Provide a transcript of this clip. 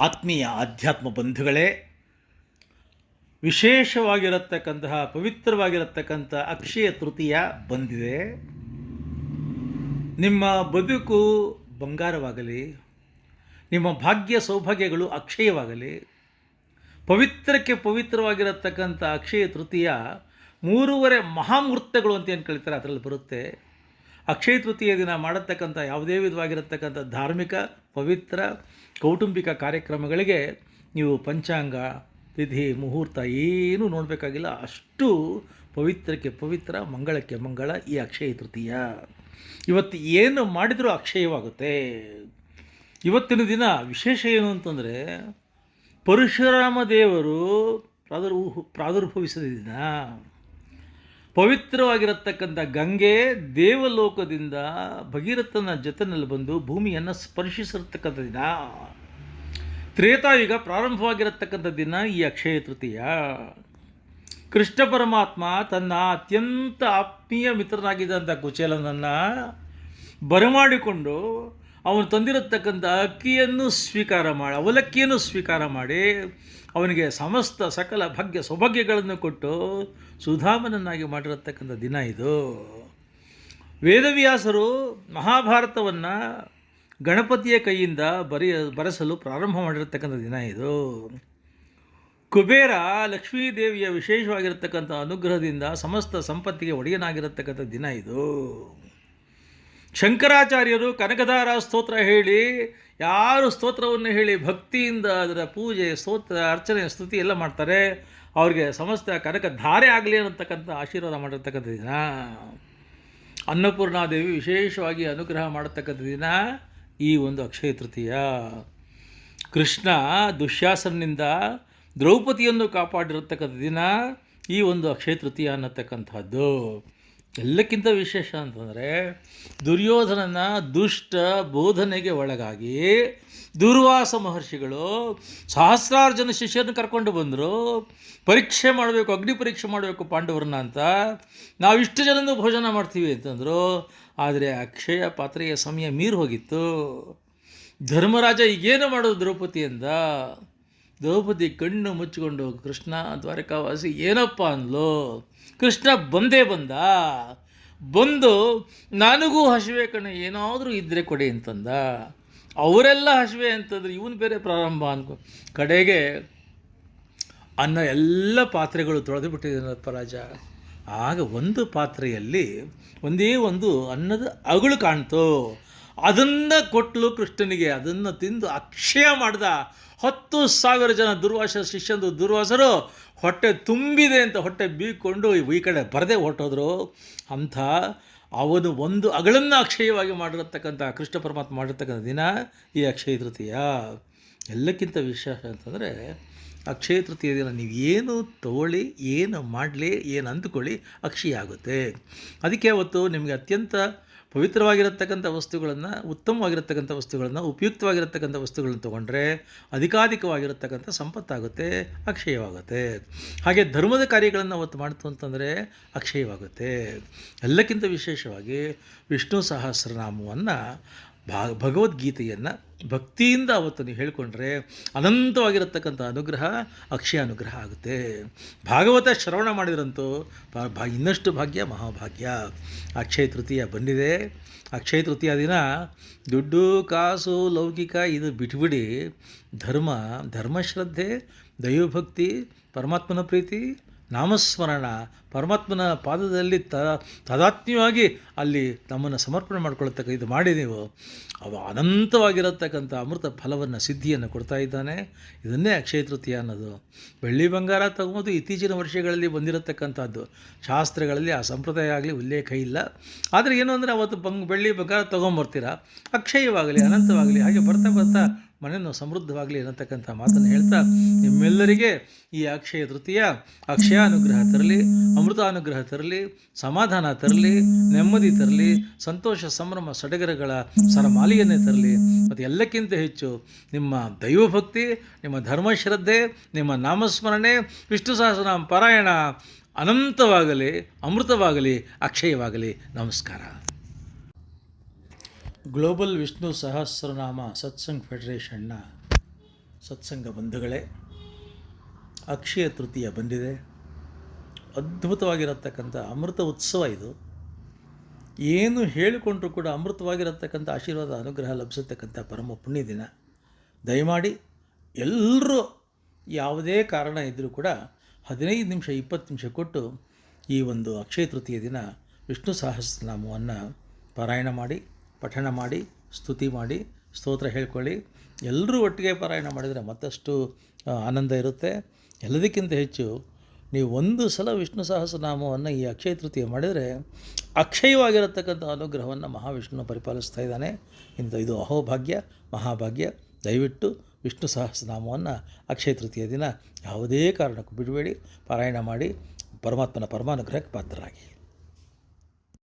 ಆತ್ಮೀಯ ಆಧ್ಯಾತ್ಮ ಬಂಧುಗಳೇ, ವಿಶೇಷವಾಗಿರತಕ್ಕಂತಹ, ಪವಿತ್ರವಾಗಿರತಕ್ಕಂಥ ಅಕ್ಷಯ ತೃತೀಯ ಬಂದಿದೆ. ನಿಮ್ಮ ಬದುಕು ಬಂಗಾರವಾಗಲಿ, ನಿಮ್ಮ ಭಾಗ್ಯ ಸೌಭಾಗ್ಯಗಳು ಅಕ್ಷಯವಾಗಲಿ, ಪವಿತ್ರಕ್ಕೆ ಪವಿತ್ರವಾಗಿರತಕ್ಕಂಥ ಅಕ್ಷಯ ತೃತೀಯ ಮೂರುವರೆ ಮಹಾಮೂರ್ತಗಳು ಅಂತ ಏನು ಕರೀತಾರೆ, ಅದರಲ್ಲಿ ಬರುತ್ತೆ. ಅಕ್ಷಯ ತೃತೀಯ ದಿನ ಮಾಡತಕ್ಕಂಥ ಯಾವುದೇ ವಿಧವಾಗಿರತಕ್ಕಂಥ ಧಾರ್ಮಿಕ, ಪವಿತ್ರ, ಕೌಟುಂಬಿಕ ಕಾರ್ಯಕ್ರಮಗಳಿಗೆ ನೀವು ಪಂಚಾಂಗ, ತಿಥಿ, ಮುಹೂರ್ತ ಏನೂ ನೋಡಬೇಕಾಗಿಲ್ಲ. ಅಷ್ಟು ಪವಿತ್ರಕ್ಕೆ ಪವಿತ್ರ, ಮಂಗಳಕ್ಕೆ ಮಂಗಳ ಈ ಅಕ್ಷಯ ತೃತೀಯ. ಇವತ್ತು ಏನು ಮಾಡಿದರೂ ಅಕ್ಷಯವಾಗುತ್ತೆ. ಇವತ್ತಿನ ದಿನ ವಿಶೇಷ ಏನು ಅಂತಂದರೆ ಪರಶುರಾಮ ದೇವರು ಪ್ರಾದುರ್ಭೂ ಪ್ರಾದುರ್ಭವಿಸಿದ ದಿನ. ಪವಿತ್ರವಾಗಿರತಕ್ಕಂಥ ಗಂಗೆ ದೇವಲೋಕದಿಂದ ಭಗೀರಥನ ಜೊತೆನಲ್ಲಿ ಬಂದು ಭೂಮಿಯನ್ನು ಸ್ಪರ್ಶಿಸಿರ್ತಕ್ಕಂಥ ದಿನ. ತ್ರೇತಾಯುಗ ಪ್ರಾರಂಭವಾಗಿರತಕ್ಕಂಥ ದಿನ ಈ ಅಕ್ಷಯ ತೃತೀಯ. ಕೃಷ್ಣ ಪರಮಾತ್ಮ ತನ್ನ ಅತ್ಯಂತ ಆತ್ಮೀಯ ಮಿತ್ರನಾಗಿದ್ದಂಥ ಕುಚೇಲನನ್ನು ಬರಮಾಡಿಕೊಂಡು ಅವನು ತಂದಿರತಕ್ಕಂಥ ಅಕ್ಕಿಯನ್ನು ಸ್ವೀಕಾರ ಮಾಡಿ, ಅವಲಕ್ಕಿಯನ್ನು ಸ್ವೀಕಾರ ಮಾಡಿ, ಅವನಿಗೆ ಸಮಸ್ತ ಸಕಲ ಭಾಗ್ಯ ಸೌಭಾಗ್ಯಗಳನ್ನು ಕೊಟ್ಟು ಸುಧಾಮನನ್ನಾಗಿ ಮಾಡಿರತಕ್ಕಂಥ ದಿನ ಇದು. ವೇದವ್ಯಾಸರು ಮಹಾಭಾರತವನ್ನು ಗಣಪತಿಯ ಕೈಯಿಂದ ಬರೆಯ, ಬರೆಸಲು ಪ್ರಾರಂಭ ಮಾಡಿರತಕ್ಕಂಥ ದಿನ ಇದು. ಕುಬೇರ ಲಕ್ಷ್ಮೀದೇವಿಯ ವಿಶೇಷವಾಗಿರತಕ್ಕಂಥ ಅನುಗ್ರಹದಿಂದ ಸಮಸ್ತ ಸಂಪತ್ತಿಗೆ ಒಡೆಯನಾಗಿರತಕ್ಕಂಥ ದಿನ ಇದು. ಶಂಕರಾಚಾರ್ಯರು ಕನಕದಾರ ಸ್ತೋತ್ರ ಹೇಳಿ, ಯಾರು ಸ್ತೋತ್ರವನ್ನು ಹೇಳಿ ಭಕ್ತಿಯಿಂದ ಅದರ ಪೂಜೆ, ಸ್ತೋತ್ರ, ಅರ್ಚನೆ, ಸ್ತುತಿ ಎಲ್ಲ ಮಾಡ್ತಾರೆ, ಅವ್ರಿಗೆ ಸಮಸ್ತ ಕನಕ ಧಾರೆ ಆಗಲಿ ಅನ್ನತಕ್ಕಂಥ ಆಶೀರ್ವಾದ ಮಾಡಿರ್ತಕ್ಕಂಥ ದಿನ. ಅನ್ನಪೂರ್ಣಾದೇವಿ ವಿಶೇಷವಾಗಿ ಅನುಗ್ರಹ ಮಾಡತಕ್ಕಂಥ ದಿನ ಈ ಒಂದು ಅಕ್ಷಯ ತೃತೀಯ. ಕೃಷ್ಣ ದುಶ್ಯಾಸನಿಂದ ದ್ರೌಪದಿಯನ್ನು ಕಾಪಾಡಿರತಕ್ಕಂಥ ದಿನ ಈ ಒಂದು ಅಕ್ಷಯ ತೃತೀಯ ಅನ್ನತಕ್ಕಂಥದ್ದು. ಎಲ್ಲಕ್ಕಿಂತ ವಿಶೇಷ ಅಂತಂದರೆ ದುರ್ಯೋಧನನ ದುಷ್ಟ ಬೋಧನೆಗೆ ಒಳಗಾಗಿ ದುರ್ವಾಸ ಮಹರ್ಷಿಗಳು ಸಹಸ್ರಾರು ಜನ ಶಿಷ್ಯರನ್ನು ಕರ್ಕೊಂಡು ಬಂದರು. ಪರೀಕ್ಷೆ ಮಾಡಬೇಕು, ಅಗ್ನಿ ಪರೀಕ್ಷೆ ಮಾಡಬೇಕು ಪಾಂಡವರನ್ನ ಅಂತ. ನಾವು ಇಷ್ಟು ಜನಂದು ಭೋಜನ ಮಾಡ್ತೀವಿ ಅಂತಂದರು. ಆದರೆ ಅಕ್ಷಯ ಪಾತ್ರೆಯ ಸಮಯ ಮೀರಿ ಹೋಗಿತ್ತು. ಧರ್ಮರಾಜ ಈಗೇನು ಮಾಡೋದು ದ್ರೌಪದಿಯಿಂದ? ದ್ರೌಪದಿ ಕಣ್ಣು ಮುಚ್ಚಿಕೊಂಡು, ಕೃಷ್ಣ ದ್ವಾರಕಾವಾಸಿ, ಏನಪ್ಪ ಅಂದ್ಲು? ಕೃಷ್ಣ ಬಂದೇ ಬಂದ. ಬಂದು, ನನಗೂ ಹಸಿವೆ ಕಣ, ಏನಾದರೂ ಇದ್ದರೆ ಕೊಡಿ ಅಂತಂದ. ಅವರೆಲ್ಲ ಹಸಿವೆ ಅಂತಂದ್ರೆ ಇವನು ಬೇರೆ ಪ್ರಾರಂಭ ಅನ್ಕೊ ಕಡೆಗೆ ಅನ್ನ ಎಲ್ಲ ಪಾತ್ರೆಗಳು ತೊಳೆದು ಬಿಟ್ಟಿದ್ದಾನಪ್ಪ ರಾಜ ಆಗ ಒಂದು ಪಾತ್ರೆಯಲ್ಲಿ ಒಂದೇ ಒಂದು ಅನ್ನದ ಅಗಳು ಕಾಣ್ತು. ಅದನ್ನು ಕೊಟ್ಟಲು ಕೃಷ್ಣನಿಗೆ, ಅದನ್ನು ತಿಂದು ಅಕ್ಷಯ ಮಾಡ್ದ. ಹತ್ತು ಸಾವಿರ ಜನ ದುರ್ವಾಸ ಶಿಷ್ಯಂದು ದುರ್ವಾಸರು ಹೊಟ್ಟೆ ತುಂಬಿದೆ ಅಂತ ಹೊಟ್ಟೆ ಬೀಕೊಂಡು ಈ ಕಡೆ ಬರದೇ ಹೊರಟೋದ್ರು. ಅಂಥ ಅವನು ಒಂದು ಅಗಳನ್ನು ಅಕ್ಷಯವಾಗಿ ಮಾಡಿರತಕ್ಕಂಥ, ಕೃಷ್ಣ ಪರಮಾತ್ಮ ಮಾಡಿರ್ತಕ್ಕಂಥ ದಿನ ಈ ಅಕ್ಷಯ ತೃತೀಯ. ಎಲ್ಲಕ್ಕಿಂತ ವಿಶೇಷ ಅಂತಂದರೆ ಅಕ್ಷಯ ತೃತೀಯ ದಿನ ನೀವು ಏನು ತಗೊಳ್ಳಿ, ಏನು ಮಾಡಲಿ, ಏನು ಅಂದುಕೊಳ್ಳಿ ಅಕ್ಷಯ ಆಗುತ್ತೆ. ಅದಕ್ಕೆ ಅವತ್ತು ನಿಮಗೆ ಅತ್ಯಂತ ಪವಿತ್ರವಾಗಿರತಕ್ಕಂಥ ವಸ್ತುಗಳನ್ನು, ಉತ್ತಮವಾಗಿರತಕ್ಕಂಥ ವಸ್ತುಗಳನ್ನು, ಉಪಯುಕ್ತವಾಗಿರತಕ್ಕಂಥ ವಸ್ತುಗಳನ್ನು ತೊಗೊಂಡ್ರೆ ಅಧಿಕಾಧಿಕವಾಗಿರತಕ್ಕಂಥ ಸಂಪತ್ತಾಗುತ್ತೆ, ಅಕ್ಷಯವಾಗುತ್ತೆ. ಹಾಗೆ ಧರ್ಮದ ಕಾರ್ಯಗಳನ್ನು ಅವತ್ತು ಮಾಡ್ತು ಅಂತಂದರೆ ಅಕ್ಷಯವಾಗುತ್ತೆ. ಎಲ್ಲಕ್ಕಿಂತ ವಿಶೇಷವಾಗಿ ವಿಷ್ಣು ಸಹಸ್ರನಾಮವನ್ನು ಭಾ ಭಗವದ್ಗೀತೆಯನ್ನು ಭಕ್ತಿಯಿಂದ ಅವತ್ತು ನೀವು ಹೇಳಿಕೊಂಡ್ರೆ ಅನಂತವಾಗಿರತಕ್ಕಂಥ ಅನುಗ್ರಹ, ಅಕ್ಷಯ ಅನುಗ್ರಹ ಆಗುತ್ತೆ. ಭಾಗವತ ಶ್ರವಣ ಮಾಡಿದ್ರಂತೂ ಭಾ ಇನ್ನಷ್ಟು ಭಾಗ್ಯ, ಮಹಾಭಾಗ್ಯ. ಅಕ್ಷಯ ತೃತೀಯ ಬಂದಿದೆ. ಅಕ್ಷಯ ತೃತೀಯ ದಿನ ದುಡ್ಡು, ಕಾಸು, ಲೌಕಿಕ ಇದು ಬಿಟ್ಬಿಡಿ. ಧರ್ಮ, ಧರ್ಮಶ್ರದ್ಧೆ, ದೈವಭಕ್ತಿ, ಪರಮಾತ್ಮನ ಪ್ರೀತಿ ನಾಮಸ್ಮರಣ ಪರಮಾತ್ಮನ ಪಾದದಲ್ಲಿ ತ ತದಾತ್ಮ್ಯವಾಗಿ ಅಲ್ಲಿ ನಮ್ಮನ್ನು ಸಮರ್ಪಣೆ ಮಾಡ್ಕೊಳ್ತಕ್ಕ ಇದು ಮಾಡಿ ನೀವು, ಅವ ಅನಂತವಾಗಿರತಕ್ಕಂಥ ಅಮೃತ ಫಲವನ್ನು, ಸಿದ್ಧಿಯನ್ನು ಕೊಡ್ತಾ ಇದ್ದಾನೆ. ಇದನ್ನೇ ಅಕ್ಷಯ ತೃತೀಯ ಅನ್ನೋದು. ಬೆಳ್ಳಿ ಬಂಗಾರ ತಗೊಂಬೋದು ಇತ್ತೀಚಿನ ವರ್ಷಗಳಲ್ಲಿ ಬಂದಿರತಕ್ಕಂಥದ್ದು. ಶಾಸ್ತ್ರಗಳಲ್ಲಿ ಆ ಸಂಪ್ರದಾಯ ಆಗಲಿ ಉಲ್ಲೇಖ ಇಲ್ಲ. ಆದರೆ ಏನು ಅಂದರೆ ಅವತ್ತು ಬಂಗ್ ಬೆಳ್ಳಿ ಬಂಗಾರ ತೊಗೊಂಬರ್ತೀರ? ಅಕ್ಷಯವಾಗಲಿ, ಅನಂತವಾಗಲಿ, ಹಾಗೆ ಬರ್ತಾ ಬರ್ತಾ ಮನೆಯನ್ನು ಸಮೃದ್ಧವಾಗಲಿ ಅನ್ನತಕ್ಕಂಥ ಮಾತನ್ನು ಹೇಳ್ತಾ ನಿಮ್ಮೆಲ್ಲರಿಗೆ ಈ ಅಕ್ಷಯ ತೃತೀಯ ಅಕ್ಷಯಾನುಗ್ರಹ ತರಲಿ ಅಮೃತಾನುಗ್ರಹ ತರಲಿ, ಸಮಾಧಾನ ತರಲಿ, ನೆಮ್ಮದಿ ತರಲಿ, ಸಂತೋಷ, ಸಂಭ್ರಮ, ಸಡಗರಗಳ ಸರಮಾಲಿಯನ್ನೇ ತರಲಿ. ಮತ್ತು ಎಲ್ಲಕ್ಕಿಂತ ಹೆಚ್ಚು ನಿಮ್ಮ ದೈವಭಕ್ತಿ, ನಿಮ್ಮ ಧರ್ಮಶ್ರದ್ಧೆ, ನಿಮ್ಮ ನಾಮಸ್ಮರಣೆ, ವಿಷ್ಣು ಸಹಸ್ರನಾಮ ಪಾರಾಯಣ ಅನಂತವಾಗಲಿ, ಅಮೃತವಾಗಲಿ, ಅಕ್ಷಯವಾಗಲಿ. ನಮಸ್ಕಾರ. ಗ್ಲೋಬಲ್ ವಿಷ್ಣು ಸಹಸ್ರನಾಮ ಸತ್ಸಂಗ್ ಫೆಡರೇಷನ್ನ ಸತ್ಸಂಗ ಬಂಧುಗಳೇ, ಅಕ್ಷಯ ತೃತೀಯ ಬಂದಿದೆ. ಅದ್ಭುತವಾಗಿರತಕ್ಕಂಥ ಅಮೃತ ಉತ್ಸವ ಇದು. ಏನು ಹೇಳಿಕೊಂಡ್ರೂ ಕೂಡ ಅಮೃತವಾಗಿರತಕ್ಕಂಥ ಆಶೀರ್ವಾದ ಅನುಗ್ರಹ ಲಭಿಸತಕ್ಕಂಥ ಪರಮ ಪುಣ್ಯ ದಿನ. ದಯಮಾಡಿ ಎಲ್ಲರೂ ಯಾವುದೇ ಕಾರಣ ಇದ್ದರೂ ಕೂಡ ಹದಿನೈದು ನಿಮಿಷ, ಇಪ್ಪತ್ತು ನಿಮಿಷ ಕೊಟ್ಟು ಈ ಒಂದು ಅಕ್ಷಯ ತೃತೀಯ ದಿನ ವಿಷ್ಣು ಸಹಸ್ರನಾಮವನ್ನು ಪಾರಾಯಣ ಮಾಡಿ. ಪಠಣ ಮಾಡಿ, ಸ್ತುತಿ ಮಾಡಿ, ಸ್ತೋತ್ರ ಹೇಳ್ಕೊಳ್ಳಿ. ಎಲ್ಲರೂ ಒಟ್ಟಿಗೆ ಪಾರಾಯಣ ಮಾಡಿದರೆ ಮತ್ತಷ್ಟು ಆನಂದ ಇರುತ್ತೆ. ಎಲ್ಲದಕ್ಕಿಂತ ಹೆಚ್ಚು ನೀವು ಒಂದು ಸಲ ವಿಷ್ಣು ಸಹಸ್ರನಾಮವನ್ನು ಈ ಅಕ್ಷಯ ತೃತೀಯ ಮಾಡಿದರೆ ಅಕ್ಷಯವಾಗಿರತಕ್ಕಂಥ ಅನುಗ್ರಹವನ್ನು ಮಹಾವಿಷ್ಣು ಪರಿಪಾಲಿಸ್ತಾ ಇದ್ದಾನೆ. ಇಂಥ ಇದು ಅಹೋಭಾಗ್ಯ, ಮಹಾಭಾಗ್ಯ. ದಯವಿಟ್ಟು ವಿಷ್ಣು ಸಹಸ್ರನಾಮವನ್ನು ಅಕ್ಷಯ ತೃತೀಯ ದಿನ ಯಾವುದೇ ಕಾರಣಕ್ಕೂ ಬಿಡಬೇಡಿ. ಪಾರಾಯಣ ಮಾಡಿ, ಪರಮಾತ್ಮನ ಪರಮಾನುಗ್ರಹಕ್ಕೆ ಪಾತ್ರರಾಗಿ.